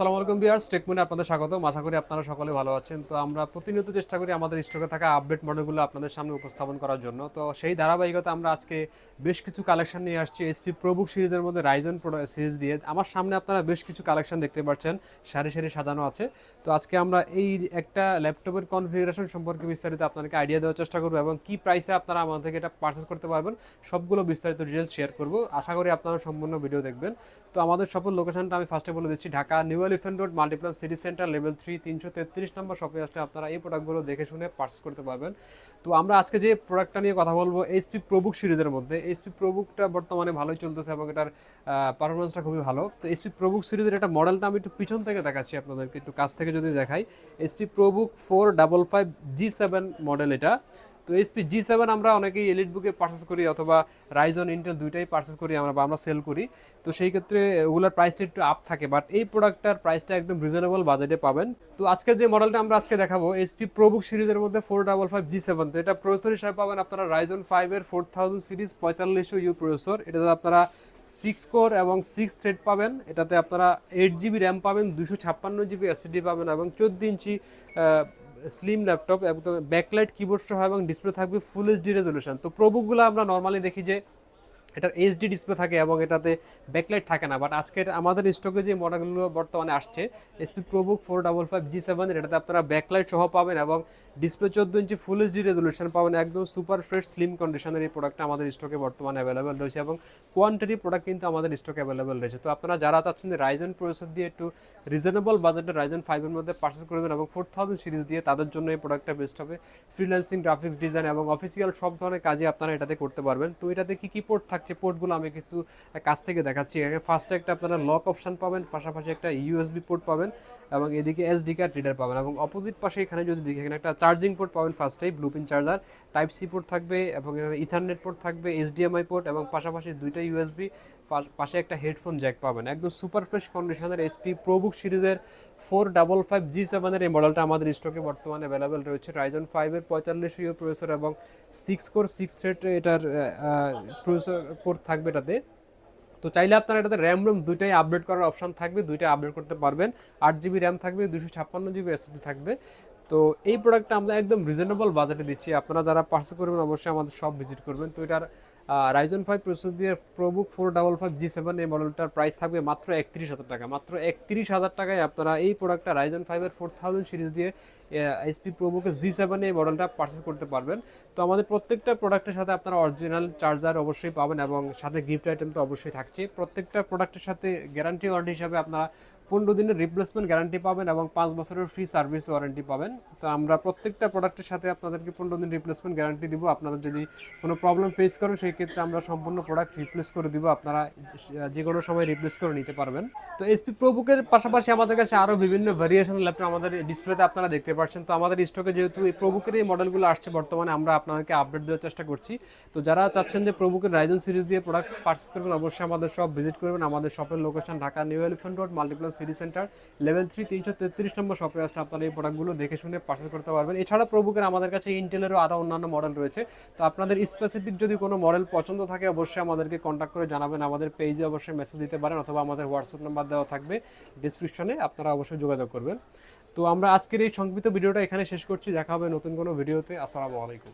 আসসালামু আলাইকুম বিয়ার্স টেকমুনে আপনাদের স্বাগত আশা করি আপনারা সকলে ভালো আছেন। তো আমরা প্রতিনিয়ত চেষ্টা করি আমাদের স্টকে থাকা আপডেট মডেলগুলো আপনাদের সামনে উপস্থাপন করার জন্য। তো সেই ধারাবাহিকতা আমরা আজকে বেশ কিছু কালেকশন নিয়ে আসছি। এসপি প্রবুক সিরিজের মধ্যে রাইজন সিরিজ দিয়ে। আমার সামনে আপনারা বেশ কিছু কালেকশন দেখতে পাচ্ছেন। সারি সারি সাজানো আছে। তো আজকে আমরা এই একটা ল্যাপটপের কনফিগারেশন সম্পর্কে বিস্তারিত আপনাদেরকে আইডিয়া দেওয়ার চেষ্টা করব এবং কী প্রাইসে আপনারা আমাদের থেকে এটা পারচেস করতে পারবেন, সবগুলো বিস্তারিত ডিটেলস শেয়ার করব। আশা করি আপনারা সম্পূর্ণ ভিডিও দেখবেন। তো আমাদের সফল লোকেশনটা আমি ফার্স্টে বলে দিচ্ছি। Dhaka New Elephant Road Multiplan City Centre level three তিনশো তেত্রিশ নম্বর শপে আসলে আপনারা এই প্রোডাক্টগুলো দেখে শুনে পার্চেস করতে পারবেন। তো আমরা আজকে যে প্রোডাক্টটা নিয়ে কথা বলব এইচপি প্রবুক সিরিজের মধ্যে। এইচপি প্রবুকটা বর্তমানে ভালোই চলতেছে এবং এটার পারফরমেন্সটা খুবই ভালো। তো এইচপি প্রবুক সিরিজের একটা মডেলটা আমি একটু পিছন থেকে দেখাচ্ছি আপনাদেরকে, একটু কাছ থেকে যদি দেখাই। HP ProBook four double five G seven model এটা। তো এসপি জি সেভেন আমরা অনেকেই এলিট বুকে পারচেস করি অথবা রাইজন ইন্টেল দুইটাই পারচেস করি আমরা বা আমরা সেল করি। তো সেই ক্ষেত্রে ওগুলোর প্রাইসটা একটু আপ থাকে বাট এই প্রোডাক্টটার প্রাইসটা একদম রিজনেবল বাজেটে পাবেন। তো আজকের যে মডেলটা আমরা আজকে দেখাবো এসপি প্রোবুক সিরিজের মধ্যে four double five G seven তো এটা প্রসেসর হিসাবে পাবেন আপনারা রাইজন ফাইভের ফোর থাউজেন্ড সিরিজ পঁয়তাল্লিশশো ইউ প্রসেসর এটাতে আপনারা সিক্স কোর এবং সিক্স থ্রেড পাবেন। এটাতে আপনারা এইট জিবি র্যাম পাবেন দুশো ছাপ্পান্ন জিবি এসএসডি পাবেন এবং চোদ্দ ইঞ্চি স্লিম ল্যাপটপ একদম ব্যাকলাইট কিবোর্ড সহ এবং ডিসপ্লে থাকবে ফুল এইচডি রেজলিউশন তো প্রবুকগুলো আমরা নর্মালি দেখি যে এটার এইচডি ডিসপ্লে থাকে এবং এটাতে ব্যাকলাইট থাকে না বাট আজকের আমাদের স্টকে যে মডেলগুলো বর্তমানে আসছে HP ProBook four double five G seven এটাতে আপনারা ব্যাকলাইট সহ পাবেন এবং ডিসপ্লে চোদ্দ ইঞ্চি ফুল এইচডি রেজলিউশন পাবেন, একদম সুপার ফ্রেশ স্লিম কন্ডিশনের এই প্রোডাক্টটা আমাদের স্টকে বর্তমানে অ্যাভেলেবেল রয়েছে এবং কোয়ান্টিটি প্রোডাক্ট কিন্তু আমাদের স্টকে অ্যাভেলেবেল রয়েছে। তো আপনারা যারা চাচ্ছেন যে রাইজন প্রসেসর দিয়ে একটু রিজনেবল বাজেটের রাইজন ফাইভের মধ্যে পার্চেস করবেন এবং ফোর থাউজেন্ড সিরিজ দিয়ে তাদের জন্য এই প্রোডাক্টটা বেস্ট হবে। ফ্রিল্যান্সিং গ্রাফিক্স ডিজাইন এবং অফিসিয়াল সব ধরনের কাজে আপনারা এটাতে করতে পারবেন। তো এটাতে কী কী পোর্ট থাকছে পোর্টগুলো, আমি কিন্তু কাছ থেকে দেখাচ্ছি। এখানে ফার্স্টে একটা আপনারা লক অপশান পাবেন, পাশাপাশি একটা ইউএসবি পোর্ট পাবেন এবং এদিকে এসডি কার্ড রিডার পাবেন এবং অপোজিট পাশে এখানে যদি দেখি, এখানে একটা চার্জিং পোর্ট পাবেন ফার্স্টেই blue pin charger type C port থাকবে এবং ইথারনেট পোর্ট থাকবে এইচডিএমআই পোর্ট এবং পাশাপাশি দুইটা ইউএসবি পাশে একটা হেডফোন জ্যাক পাবেন। একদম সুপার ফ্রেশ কন্ডিশনের এসপি প্রোবুক সিরিজের ফোর ডাবল ফাইভ জি সেভেনের এই মডেলটা আমাদের স্টকে বর্তমানে অ্যাভেলেবেল রয়েছে। রাইজন ফাইভের পঁয়তাল্লিশ ইউ প্রসেসর এবং সিক্স কোর সিক্স থ্রেড এটার প্রসেসর পোর্ট থাকবে এটাতে। তো চাইলে আপনারা এটাতে র্যাম রুম দুইটাই আপডেট করার অপশান থাকবে দুইটাই আপডেট করতে পারবেন। আট জিবি র্যাম থাকবে দুশো ছাপ্পান্ন জিবি এসএসডি থাকবে। তো এই প্রোডাক্টটা আমরা একদম রিজনেবল বাজেটে দিচ্ছি। আপনারা যারা পার্সেল করবেন, অবশ্যই আমাদের সব ভিজিট করবেন। তো এটার রাইজন ফাইভ প্রসেসর দিয়ে ProBook four double five G seven এই মডেলটার প্রাইস থাকবে মাত্র একত্রিশ হাজার টাকা। মাত্র একত্রিশ হাজার টাকায় আপনারা এই প্রোডাক্টটা রাইজন ফাইভের ফোর থাউজেন্ড সিরিজ দিয়ে এসপি প্রোবুকের জি সেভেন এই মডেলটা পারচেস করতে পারবেন। তো আমাদের প্রত্যেকটা প্রোডাক্টের সাথে আপনারা অরিজিনাল চার্জার অবশ্যই পাবেন এবং সাথে গিফট আইটেম তো অবশ্যই থাকছে প্রত্যেকটা প্রোডাক্টের সাথে গ্যারান্টি ওয়ারেন্টি হিসাবে আপনারা পনেরো দিনের রিপ্লেসমেন্ট গ্যারান্টি পাবেন এবং পাঁচ বছরের ফ্রি সার্ভিস ওয়ারেন্টি পাবেন। তো আমরা প্রত্যেকটা প্রোডাক্টের সাথে আপনাদেরকে পনেরো দিন রিপ্লেসমেন্ট গ্যারান্টি দিব। আপনারা যদি কোনো প্রবলেম ফেস করেন, সেই ক্ষেত্রে আমরা সম্পূর্ণ প্রোডাক্ট রিপ্লেস করে দিব। আপনারা যে কোনো সময় রিপ্লেস করে নিতে পারবেন। তো এসপি প্রোবুকের পাশাপাশি আমাদের কাছে আরও বিভিন্ন ভেরিয়েশন ল্যাপটপ আমাদের ডিসপ্লেতে আপনারা দেখতে পাচ্ছেন। তো আমাদের স্টকে যেহেতু এই প্রবুকের এই মডেলগুলো আসছে বর্তমানে, আমরা আপনাদেরকে আপডেট দেওয়ার চেষ্টা করছি। তো যারা চাচ্ছেন যে প্রবুকের রাইজন সিরিজ দিয়ে প্রোডাক্ট পার্চেস করবেন, অবশ্যই আমাদের সব ভিজিট করবেন। আমাদের শপের location Dhaka New Elephant Road Multiplan City Centre level three তিনশো তেত্রিশ নম্বর শপে আসলে আপনারা এই প্রোডাক্টগুলো দেখে শুনে পার্চেস করতে পারবেন। এছাড়া প্রবুকের আমাদের কাছে ইন্টেলেরও আরও অন্যান্য মডেল রয়েছে। তো আপনাদের স্পেসিফিক যদি কোনো মডেল পছন্দ থাকে, অবশ্যই আমাদেরকে কন্ট্যাক্ট করে জানাবেন। আমাদের পেজে অবশ্যই মেসেজ দিতে পারেন অথবা আমাদের হোয়াটসঅ্যাপ নাম্বার দেওয়া থাকবে ডিসক্রিপশনে আপনারা অবশ্যই যোগাযোগ করবেন। তো আমরা আজকের এই সংক্ষিপ্ত ভিডিওটা এখানে শেষ করছি। দেখা হবে নতুন কোনো ভিডিওতে। আসসালামু আলাইকুম।